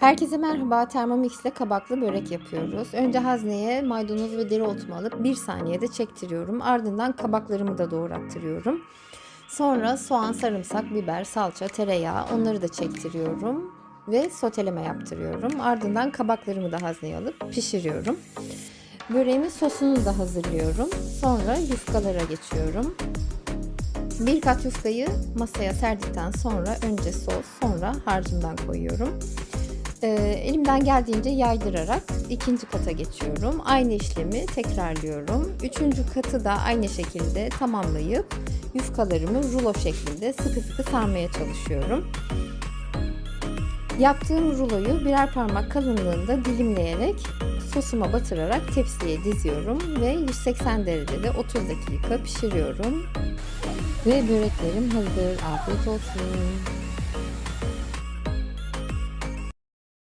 Herkese merhaba. Thermomix ile kabaklı börek yapıyoruz. Önce hazneye maydanoz ve dereotumu alıp 1 saniyede çektiriyorum. Ardından kabaklarımı da doğrattırıyorum. Sonra soğan, sarımsak, biber, salça, tereyağı onları da çektiriyorum ve soteleme yaptırıyorum. Ardından kabaklarımı da hazneye alıp pişiriyorum. Böreğimin sosunu da hazırlıyorum. Sonra yufkalara geçiyorum. Bir kat yufkayı masaya serdikten sonra önce sos, sonra harcından koyuyorum. Ee, elimden geldiğince yaydırarak ikinci kata geçiyorum. Aynı işlemi tekrarlıyorum. Üçüncü katı da aynı şekilde tamamlayıp yufkalarımı rulo şeklinde sıkı sıkı sarmaya çalışıyorum. Yaptığım ruloyu birer parmak kalınlığında dilimleyerek sosuma batırarak tepsiye diziyorum ve 180 derecede 30 dakika pişiriyorum. Ve böreklerim hazır. Afiyet olsun.